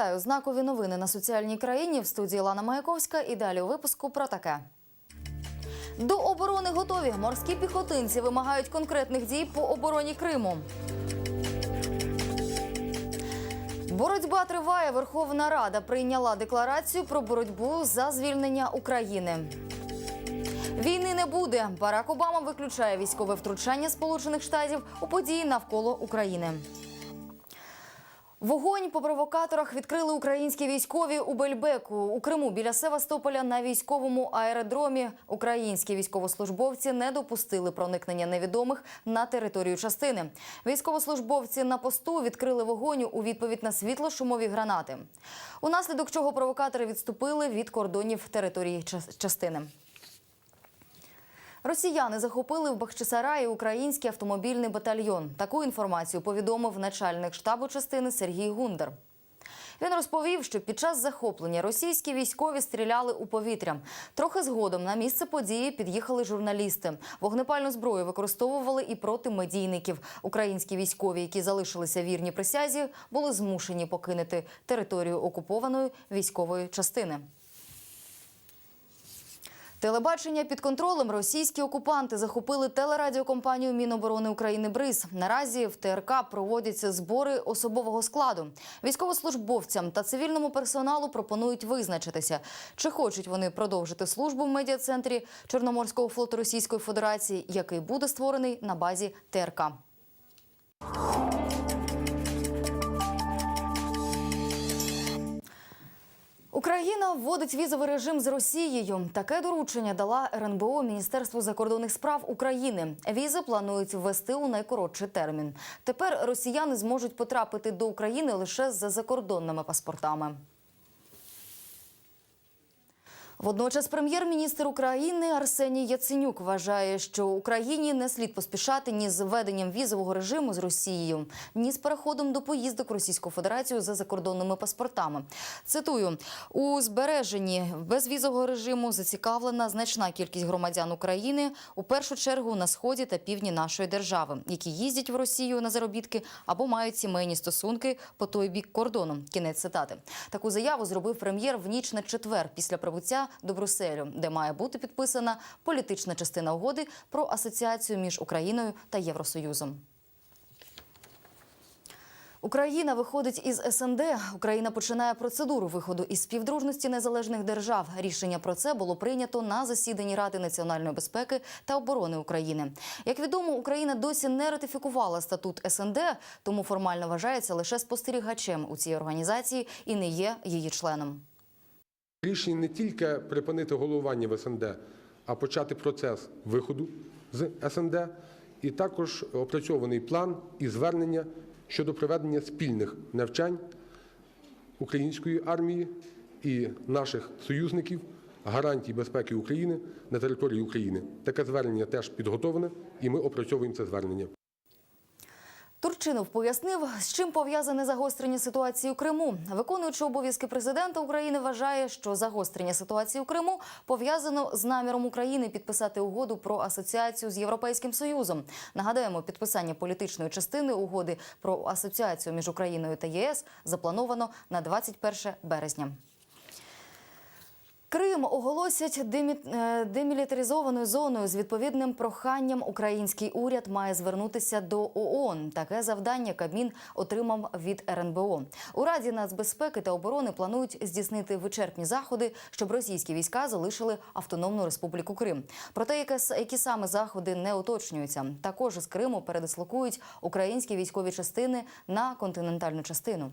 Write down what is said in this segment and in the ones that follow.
Вітаю! Знакові новини на соціальній країні в студії Лана Маяковська. І далі у випуску про таке. До оборони готові. Морські піхотинці вимагають конкретних дій по обороні Криму. Боротьба триває. Верховна Рада прийняла декларацію про боротьбу за звільнення України. Війни не буде. Барак Обама виключає військове втручання Сполучених Штатів у події навколо України. Вогонь по провокаторах відкрили українські військові у Бельбеку у Криму біля Севастополя на військовому аеродромі. Українські військовослужбовці не допустили проникнення невідомих на територію частини. Військовослужбовці на посту відкрили вогонь у відповідь на світло-шумові гранати. Унаслідок чого провокатори відступили від кордонів території час- частини. Росіяни захопили в Бахчисараї український автомобільний батальйон. Таку інформацію повідомив начальник штабу частини Сергій Гундар. Він розповів, що під час захоплення російські військові стріляли у повітря. Трохи згодом на місце події під'їхали журналісти. Вогнепальну зброю використовували і проти медійників. Українські військові, які залишилися вірні присязі, були змушені покинути територію окупованої військової частини. Телебачення під контролем російські окупанти захопили телерадіокомпанію Міноборони України БРИЗ. Наразі в ТРК проводяться збори особового складу. Військовослужбовцям та цивільному персоналу пропонують визначитися, чи хочуть вони продовжити службу в медіа-центрі Чорноморського флоту Російської Федерації, який буде створений на базі ТРК. Україна вводить візовий режим з Росією. Таке доручення дала РНБО Міністерству закордонних справ України. Візи планують ввести у найкоротший термін. Тепер росіяни зможуть потрапити до України лише за закордонними паспортами. Водночас прем'єр-міністр України Арсеній Яценюк вважає, що Україні не слід поспішати ні з введенням візового режиму з Росією, ні з переходом до поїздок Російську Федерацію за закордонними паспортами. Цитую у збереженні безвізового режиму зацікавлена значна кількість громадян України у першу чергу на сході та півдні нашої держави, які їздять в Росію на заробітки або мають сімейні стосунки по той бік кордону. Кінець цитати. Таку заяву зробив прем'єр в ніч на четвер після прибуття до Брюсселю, де має бути підписана політична частина угоди про асоціацію між Україною та Євросоюзом. Україна виходить із СНД. Україна починає процедуру виходу із співдружності незалежних держав. Рішення про це було прийнято на засіданні Ради національної безпеки та оборони України. Як відомо, Україна досі не ратифікувала статут СНД, тому формально вважається лише спостерігачем у цій організації і не є її членом. Рішення не тільки припинити головування в СНД, а почати процес виходу з СНД, і також опрацьований план і звернення щодо проведення спільних навчань української армії і наших союзників гарантій безпеки України на території України. Таке звернення теж підготовлене, і ми опрацьовуємо це звернення. Турчинов пояснив, з чим пов'язане загострення ситуації у Криму. Виконуючи обов'язки президента України, вважає, що загострення ситуації у Криму пов'язано з наміром України підписати угоду про асоціацію з Європейським Союзом. Нагадаємо, підписання політичної частини угоди про асоціацію між Україною та ЄС заплановано на 21 березня. Крим оголосять демі- е, демілітаризованою зоною з відповідним проханням. Український уряд має звернутися до ООН. Таке завдання Кабмін отримав від РНБО. У Раді нацбезпеки та оборони планують здійснити вичерпні заходи, щоб російські війська залишили автономну республіку Крим. Проте, яке які саме заходи не уточнюються. Також з Криму передислокують українські військові частини на континентальну частину.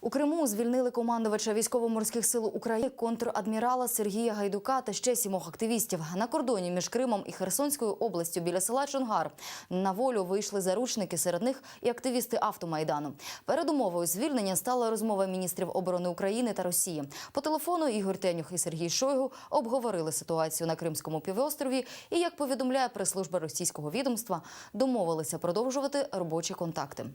У Криму звільнили командувача військово-морських сил України контрадмірала Сергія Гайдука та ще сімох активістів. На кордоні між Кримом і Херсонською областю біля села Чонгар на волю вийшли заручники, серед них і активісти автомайдану. Передумовою звільнення стала розмова міністрів оборони України та Росії. По телефону Ігор Тенюх і Сергій Шойгу обговорили ситуацію на Кримському півострові і, як повідомляє прес-служба російського відомства, домовилися продовжувати робочі контакти.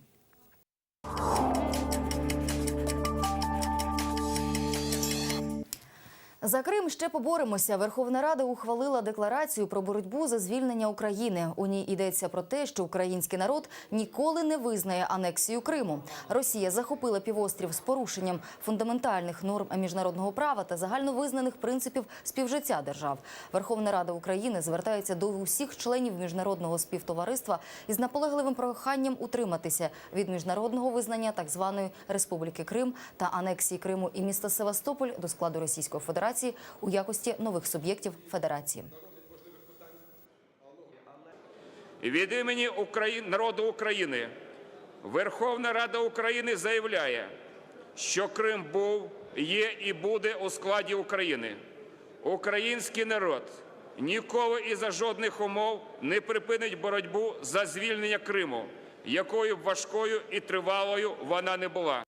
За Крим ще поборемося. Верховна Рада ухвалила декларацію про боротьбу за звільнення України. У ній йдеться про те, що український народ ніколи не визнає анексію Криму. Росія захопила півострів з порушенням фундаментальних норм міжнародного права та загальновизнаних принципів співжиття держав. Верховна Рада України звертається до усіх членів міжнародного співтовариства із наполегливим проханням утриматися від міжнародного визнання так званої Республіки Крим та анексії Криму і міста Севастополь до складу Російської Федерації у якості нових суб'єктів Федерації. Від імені Украї- народу України Верховна Рада України заявляє, що Крим був, є і буде у складі України. Український народ ніколи і за жодних умов не припинить боротьбу за звільнення Криму, якою б важкою і тривалою вона не була.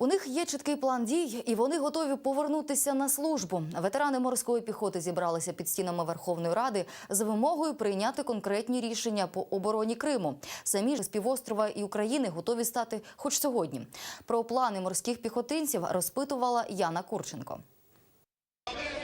У них є чіткий план дій, і вони готові повернутися на службу. Ветерани морської піхоти зібралися під стінами Верховної Ради з вимогою прийняти конкретні рішення по обороні Криму. Самі ж з півострова і України готові стати хоч сьогодні. Про плани морських піхотинців розпитувала Яна Курченко.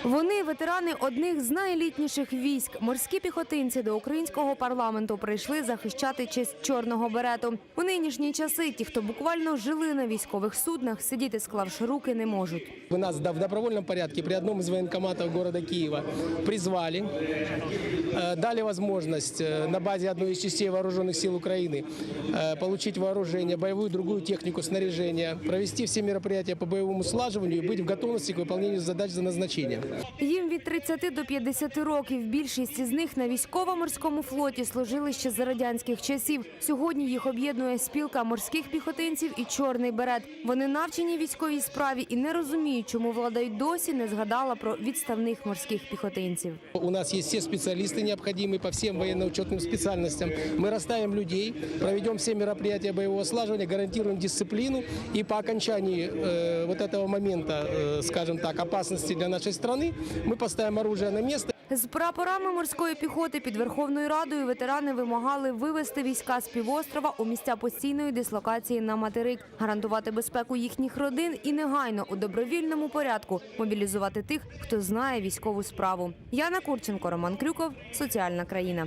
Вони ветерани одних з найелітніших військ. Морські піхотинці до українського парламенту прийшли захищати честь чорного берету. У нинішні часи ті, хто буквально жили на військових суднах, сидіти склавши руки не можуть. Вы нас да, в добровольном порядке при одном из военкоматов города Киева призвали, э, дали возможность э, на базе одной из частей вооруженных сил Украины э, получить вооружение, боевую другую технику, снаряжение, провести все мероприятия по боевому слаживанию и быть в готовности к выполнению задач за назначением. Їм від 30 до 50 років. Більшість із них на військово-морському флоті служили ще за радянських часів. Сьогодні їх об'єднує спілка морських піхотинців і чорний берет. Вони навчені військовій справі і не розуміють, чому влада й досі не згадала про відставних морських піхотинців. У нас есть все специалисты необходимые по всем военно-учетным специальностям. Мы расставим людей, проведем все мероприятия боевого слаживания, гарантируем дисциплину. И по окончании э, вот этого момента, э, скажем так, опасности для нашей страны, мы поставим оружие на место. З прапорами морської піхоти під Верховною Радою ветерани вимагали вивести війська з півострова у місця постійної дислокації на материк, гарантувати безпеку їхніх родин і негайно у добровільному порядку мобілізувати тих, хто знає військову справу. Яна Курченко, Роман Крюков, Соціальна країна.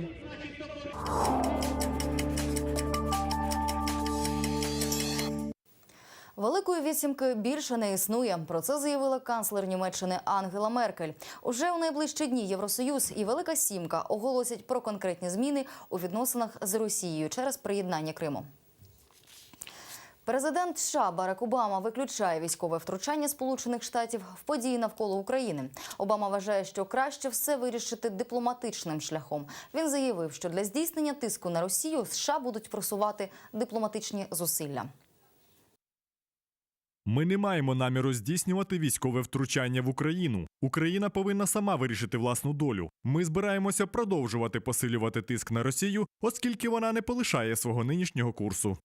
Великої вісімки більше не існує. Про це заявила канцлер Німеччини Ангела Меркель. Уже у найближчі дні Євросоюз і Велика Сімка оголосять про конкретні зміни у відносинах з Росією через приєднання Криму. Президент США Барак Обама виключає військове втручання Сполучених Штатів в події навколо України. Обама вважає, що краще все вирішити дипломатичним шляхом. Він заявив, що для здійснення тиску на Росію США будуть просувати дипломатичні зусилля. Ми не маємо наміру здійснювати військове втручання в Україну. Україна повинна сама вирішити власну долю. Ми збираємося продовжувати посилювати тиск на Росію, оскільки вона не полишає свого нинішнього курсу.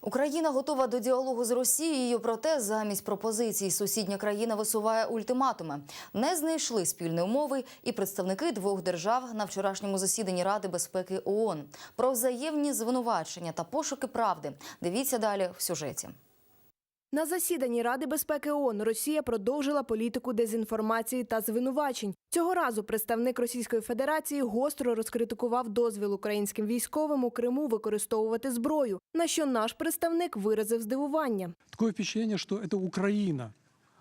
Україна готова до діалогу з Росією, проте замість пропозицій сусідня країна висуває ультиматуми. Не знайшли спільної умови і представники двох держав на вчорашньому засіданні Ради безпеки ООН. Про взаємні звинувачення та пошуки правди. Дивіться далі в сюжеті. На засіданні Ради безпеки ООН Росія продовжила політику дезінформації та звинувачень. Цього разу представник Російської Федерації гостро розкритикував дозвіл українським військовим у Криму використовувати зброю. На що наш представник виразив здивування. Такое впечатление, что это Украина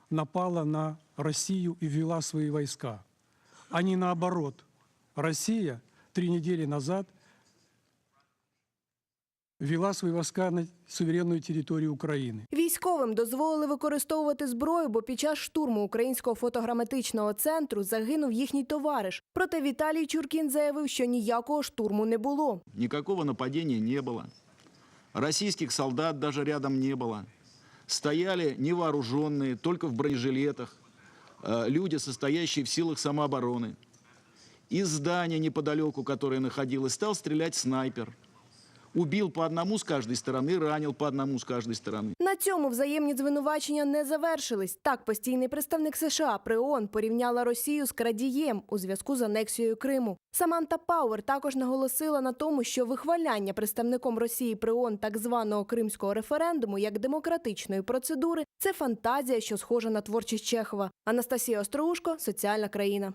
напала на Россию и ввела свои войска, а не наоборот. Россия три недели назад ввела свои войска на суверенную территорию Украины. Військовим дозволили використовувати зброю, бо під час штурму українського фотограметичного центру загинув їхній товариш. Проте Віталій Чуркін заявив, що ніякого штурму не було. Никакого нападения не было. Российских солдат даже рядом не было. Стояли невооруженные, только в бронежилетах, э, люди, состоящие в силах самообороны. Из здания неподалеку, которое находилось, стал стрелять снайпер. Убил по одному с каждой стороны, ранил по одному с каждой стороны. На цьому взаємні звинувачення не завершились. Так, постійний представник США при ООН порівняла Росію з крадієм у зв'язку з анексією Криму. Саманта Пауер також наголосила на тому, що вихваляння представником Росії при ООН так званого кримського референдуму як демократичної процедури це фантазія, що схожа на творчість Чехова. Анастасія Остроушко, соціальна країна.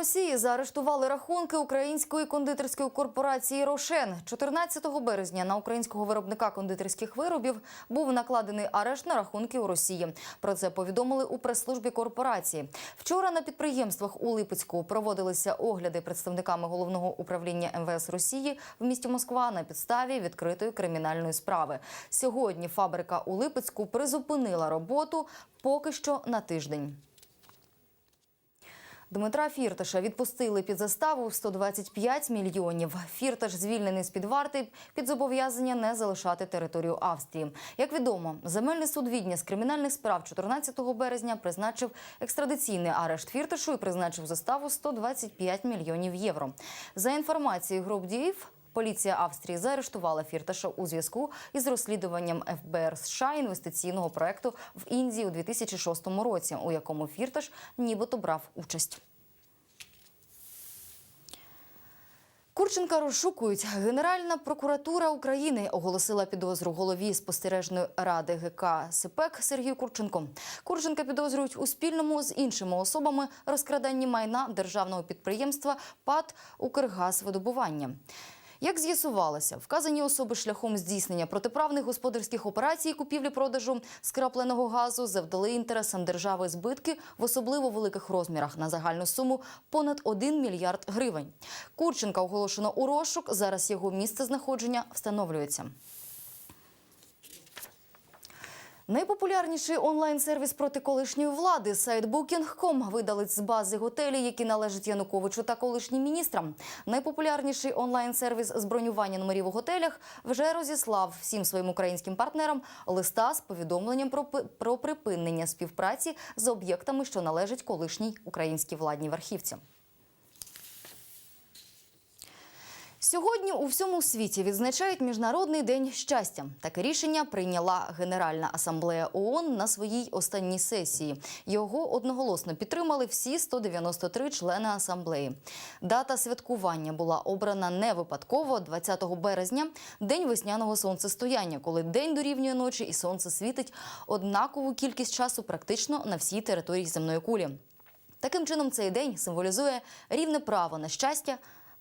Росії заарештували рахунки української кондитерської корпорації Рошен. 14 березня на українського виробника кондитерських виробів був накладений арешт на рахунки у Росії. Про це повідомили у прес-службі корпорації. Вчора на підприємствах у Липецьку проводилися огляди представниками головного управління МВС Росії в місті Москва на підставі відкритої кримінальної справи. Сьогодні фабрика у Липецьку призупинила роботу поки що на тиждень. Дмитра Фірташа відпустили під заставу в 125 мільйонів. Фірташ звільнений з під варти під зобов'язання не залишати територію Австрії. Як відомо, земельний суд Відня з кримінальних справ 14 березня призначив екстрадиційний арешт Фірташу і призначив заставу 125 мільйонів євро. За інформацією груп діїв, Поліція Австрії заарештувала Фірташа у зв'язку із розслідуванням ФБР США інвестиційного проекту в Індії у 2006 році, у якому Фірташ нібито брав участь. Курченка розшукують. Генеральна прокуратура України оголосила підозру голові спостережної ради ГК СИПЕК Сергію Курченко. Курченка підозрюють у спільному з іншими особами розкраданні майна державного підприємства ПАД «Укргазвидобування». Як з'ясувалося, вказані особи шляхом здійснення протиправних господарських операцій купівлі-продажу скрапленого газу завдали інтересам держави збитки в особливо великих розмірах на загальну суму понад 1 мільярд гривень. Курченка оголошено у розшук. Зараз його місце знаходження встановлюється. Найпопулярніший онлайн-сервіс проти колишньої влади сайт Booking.com видалить з бази готелі, які належать Януковичу та колишнім міністрам. Найпопулярніший онлайн-сервіс з бронювання номерів у готелях вже розіслав всім своїм українським партнерам листа з повідомленням про, про припинення співпраці з об'єктами, що належать колишній українській владній верхівці. Сьогодні у всьому світі відзначають Міжнародний день щастя. Таке рішення прийняла Генеральна асамблея ООН на своїй останній сесії. Його одноголосно підтримали всі 193 члени асамблеї. Дата святкування була обрана не випадково 20 березня, день весняного сонцестояння, коли день дорівнює ночі і сонце світить однакову кількість часу практично на всій території земної кулі. Таким чином, цей день символізує рівне право на щастя